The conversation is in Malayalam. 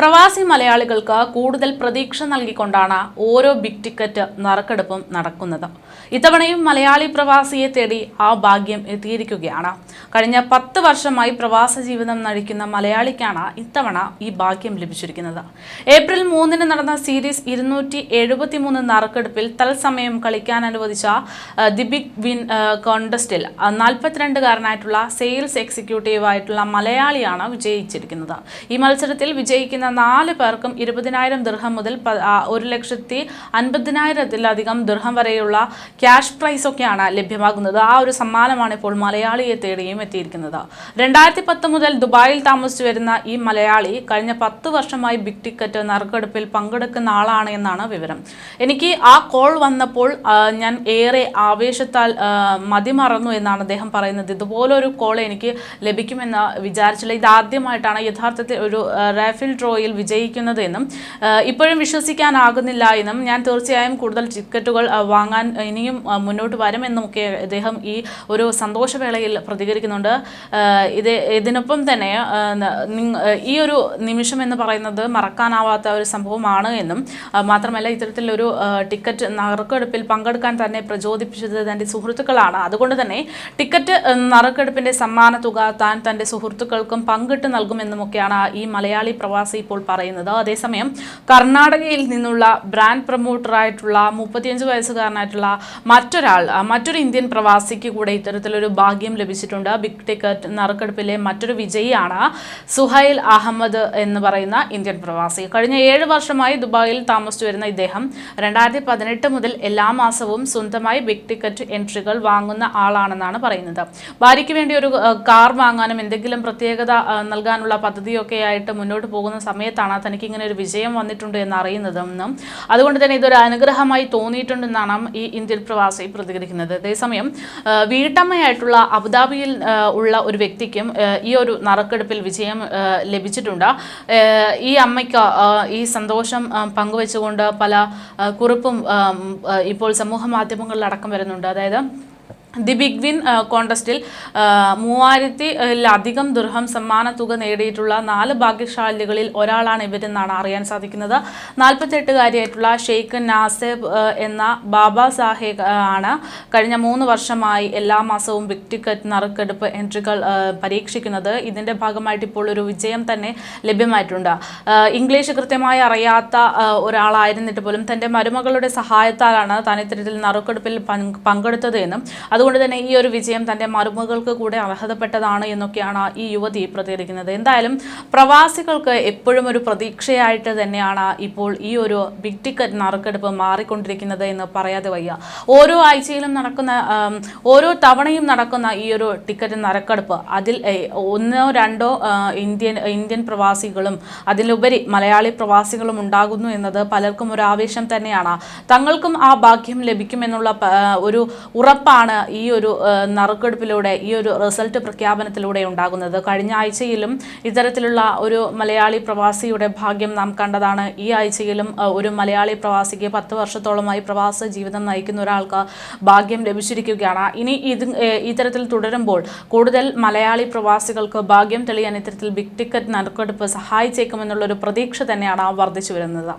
പ്രവാസി മലയാളികൾക്ക് കൂടുതൽ പ്രതീക്ഷ നൽകിക്കൊണ്ടാണ് ഓരോ ബിഗ് ടിക്കറ്റ് നറുക്കെടുപ്പും നടക്കുന്നത്. ഇത്തവണയും മലയാളി പ്രവാസിയെ തേടി ആ ഭാഗ്യം എത്തിയിരിക്കുകയാണ്. കഴിഞ്ഞ പത്ത് വർഷമായി പ്രവാസ ജീവിതം നയിക്കുന്ന മലയാളിക്കാണ് ഇത്തവണ ഈ ഭാഗ്യം ലഭിച്ചിരിക്കുന്നത്. ഏപ്രിൽ മൂന്നിന് നടന്ന സീരീസ് ഇരുന്നൂറ്റി എഴുപത്തിമൂന്ന് നറുക്കെടുപ്പിൽ തത്സമയം കളിക്കാൻ അനുവദിച്ച ദി ബിഗ് വിൻ കോണ്ടസ്റ്റിൽ നാൽപ്പത്തിരണ്ടുകാരനായിട്ടുള്ള സെയിൽസ് എക്സിക്യൂട്ടീവ് ആയിട്ടുള്ള മലയാളിയാണ് വിജയിച്ചിരിക്കുന്നത്. ഈ മത്സരത്തിൽ വിജയിക്കുന്ന നാല് പേർക്കും ഇരുപതിനായിരം ദൃഹം മുതൽ ഒരു ലക്ഷത്തി അൻപതിനായിരത്തിലധികം ദൃഹം വരെയുള്ള ക്യാഷ് പ്രൈസ് ഒക്കെയാണ് ലഭ്യമാകുന്നത്. ആ ഒരു സമ്മാനമാണ് ഇപ്പോൾ മലയാളിയെ തേടിയും എത്തിയിരിക്കുന്നത്. രണ്ടായിരത്തി പത്ത് മുതൽ ദുബായിൽ താമസിച്ചു വരുന്ന ഈ മലയാളി കഴിഞ്ഞ പത്ത് വർഷമായി ബിഗ് ടിക്കറ്റ് നറുക്കെടുപ്പിൽ പങ്കെടുക്കുന്ന ആളാണ് എന്നാണ് വിവരം. എനിക്ക് ആ കോൾ വന്നപ്പോൾ ഞാൻ ഏറെ ആവേശത്താൽ മതിമറന്നു എന്നാണ് അദ്ദേഹം പറയുന്നത്. ഇതുപോലൊരു കോൾ എനിക്ക് ലഭിക്കുമെന്ന് വിചാരിച്ചില്ല. ഇതാദ്യമായിട്ടാണ് യഥാർത്ഥത്തിൽ ഒരു റാഫിൽ റാഫിൽ ഡ്രോയിൽ വിജയിക്കുന്നത് എന്നും ആ, ഇപ്പോഴും വിശ്വസിക്കാനാകുന്നില്ല എന്നും ഞാൻ തീർച്ചയായും കൂടുതൽ ടിക്കറ്റുകൾ വാങ്ങാൻ ഇനിയും മുന്നോട്ട് വരുമെന്നുമൊക്കെ അദ്ദേഹം ഈ ഒരു സന്തോഷവേളയിൽ പ്രതികരിക്കുന്നുണ്ട്. ഇത് ഇതിനൊപ്പം തന്നെ ഈ ഒരു നിമിഷം എന്ന് പറയുന്നത് മറക്കാനാവാത്ത ഒരു സംഭവമാണ് എന്നും മാത്രമല്ല ഇത്തരത്തിലൊരു ടിക്കറ്റ് നറുക്കെടുപ്പിൽ പങ്കെടുക്കാൻ തന്നെ പ്രചോദിപ്പിച്ചത് തന്റെ സുഹൃത്തുക്കളാണ്. അതുകൊണ്ട് തന്നെ ടിക്കറ്റ് നറുക്കെടുപ്പിന്റെ സമ്മാന തുക താൻ തന്റെ സുഹൃത്തുക്കൾക്കും പങ്കിട്ട് നൽകുമെന്നുമൊക്കെയാണ് ഈ മലയാളി പ്രവാസി ഇപ്പോൾ പറയുന്നത്. അതേസമയം കർണാടകയിൽ നിന്നുള്ള ബ്രാൻഡ് പ്രൊമോട്ടറായിട്ടുള്ള മുപ്പത്തിയഞ്ച് വയസ്സുകാരനായിട്ടുള്ള മറ്റൊരാൾ മറ്റൊരു ഇന്ത്യൻ പ്രവാസിക്ക് കൂടെ ഇത്തരത്തിലൊരു ഭാഗ്യം ലഭിച്ചിട്ടുണ്ട്. ബിഗ് ടിക്കറ്റ് നറുക്കെടുപ്പിലെ മറ്റൊരു വിജയിയാണ് സുഹൈൽ അഹമ്മദ് എന്ന് പറയുന്ന ഇന്ത്യൻ പ്രവാസി. കഴിഞ്ഞ ഏഴ് വർഷമായി ദുബായിൽ താമസിച്ചു വരുന്ന ഇദ്ദേഹം രണ്ടായിരത്തി പതിനെട്ട് മുതൽ എല്ലാ മാസവും സ്വന്തമായി ബിഗ് ടിക്കറ്റ് എൻട്രികൾ വാങ്ങുന്ന ആളാണെന്നാണ് പറയുന്നത്. ഭാര്യയ്ക്ക് വേണ്ടി ഒരു കാർ വാങ്ങാനും എന്തെങ്കിലും പ്രത്യേകത നൽകാനുള്ള പദ്ധതിയൊക്കെ ആയിട്ട് മുന്നോട്ട് പോകുന്ന സമയത്താണ് തനിക്ക് ഇങ്ങനെ ഒരു വിജയം വന്നിട്ടുണ്ട് എന്ന് അറിയുന്നതെന്നും അതുകൊണ്ട് തന്നെ ഇതൊരു അനുഗ്രഹമായി തോന്നിയിട്ടുണ്ടെന്നാണ് ഈ ഇന്ത്യൻ പ്രവാസി പ്രതികരിക്കുന്നത്. അതേസമയം വീട്ടമ്മയായിട്ടുള്ള അബുദാബിയിൽ ഉള്ള ഒരു വ്യക്തിക്കും ഈ ഒരു നറുക്കെടുപ്പിൽ വിജയം ലഭിച്ചിട്ടുണ്ട്. ഈ അമ്മയ്ക്ക് ഈ സന്തോഷം പങ്കുവെച്ചുകൊണ്ട് പല കുറിപ്പും ഇപ്പോൾ സമൂഹ മാധ്യമങ്ങളിൽ അടക്കം വരുന്നുണ്ട്. അതായത് ദി ബിഗ് വിൻ കോണ്ടസ്റ്റിൽ ആ, ദുർഹം സമ്മാന തുക നേടിയിട്ടുള്ള നാല് ഭാഗ്യശാലികളിൽ ഒരാളാണ് ഇവരെന്നാണ് അറിയാൻ സാധിക്കുന്നത്. നാൽപ്പത്തെട്ടുകാരിയായിട്ടുള്ള ഷെയ്ഖ് നാസേബ് എന്ന ബാബ സാഹേബ് ആണ് കഴിഞ്ഞ മൂന്ന് വർഷമായി എല്ലാ മാസവും ബിഗ് ടിക്കറ്റ് നറുക്കെടുപ്പ് എൻട്രികൾ പരീക്ഷിക്കുന്നത്. ഇതിന്റെ ഭാഗമായിട്ട് ഇപ്പോൾ ഒരു വിജയം തന്നെ ലഭ്യമായിട്ടുണ്ട്. ഇംഗ്ലീഷ് കൃത്യമായി അറിയാത്ത ഒരാളായിരുന്നിട്ട് പോലും തന്റെ മരുമകളുടെ സഹായത്താലാണ് താൻ ഇത്തരത്തിൽ നറുക്കെടുപ്പിൽ പങ്കെടുത്തത് എന്നും. അതുകൊണ്ട് തന്നെ ഈ ഒരു വിജയം തന്റെ മരുമകൾക്ക് കൂടെ അർഹതപ്പെട്ടതാണ് എന്നൊക്കെയാണ് ഈ യുവതി പ്രതികരിക്കുന്നത്. എന്തായാലും പ്രവാസികൾക്ക് എപ്പോഴും ഒരു പ്രതീക്ഷയായിട്ട് തന്നെയാണ് ഇപ്പോൾ ഈ ഒരു ബിഗ് ടിക്കറ്റ് നറുക്കെടുപ്പ് മാറിക്കൊണ്ടിരിക്കുന്നത് എന്ന് പറയാതെ വയ്യ. ഓരോ ആഴ്ചയിലും നടക്കുന്ന ഓരോ തവണയും നടക്കുന്ന ഈ ഒരു ടിക്കറ്റ് നറുക്കെടുപ്പ് അതിൽ ഒന്നോ രണ്ടോ ഇന്ത്യൻ ഇന്ത്യൻ പ്രവാസികളും അതിലുപരി മലയാളി പ്രവാസികളും ഉണ്ടാകുന്നു എന്നത് പലർക്കും ഒരു ആവേശം തന്നെയാണ്. തങ്ങൾക്കും ആ ഭാഗ്യം ലഭിക്കുമെന്നുള്ള ഒരു ഉറപ്പാണ് ഈ ഒരു നറുക്കെടുപ്പിലൂടെ ഈ ഒരു റിസൾട്ട് പ്രഖ്യാപനത്തിലൂടെ ഉണ്ടാകുന്നത്. കഴിഞ്ഞ ആഴ്ചയിലും ഇത്തരത്തിലുള്ള ഒരു മലയാളി പ്രവാസിയുടെ ഭാഗ്യം നാം കണ്ടതാണ്. ഈ ആഴ്ചയിലും ഒരു മലയാളി പ്രവാസിക്ക് പത്ത് വർഷത്തോളമായി പ്രവാസ ജീവിതം നയിക്കുന്ന ഒരാൾക്ക് ഭാഗ്യം ലഭിച്ചിരിക്കുകയാണ്. ഇനി ഇത് ഇത്തരത്തിൽ തുടരുമ്പോൾ കൂടുതൽ മലയാളി പ്രവാസികൾക്ക് ഭാഗ്യം തെളിയാൻ ഇത്തരത്തിൽ ബിഗ് ടിക്കറ്റ് നറുക്കെടുപ്പ് സഹായിച്ചേക്കുമെന്നുള്ളൊരു പ്രതീക്ഷ തന്നെയാണ് വർദ്ധിച്ചു വരുന്നത്.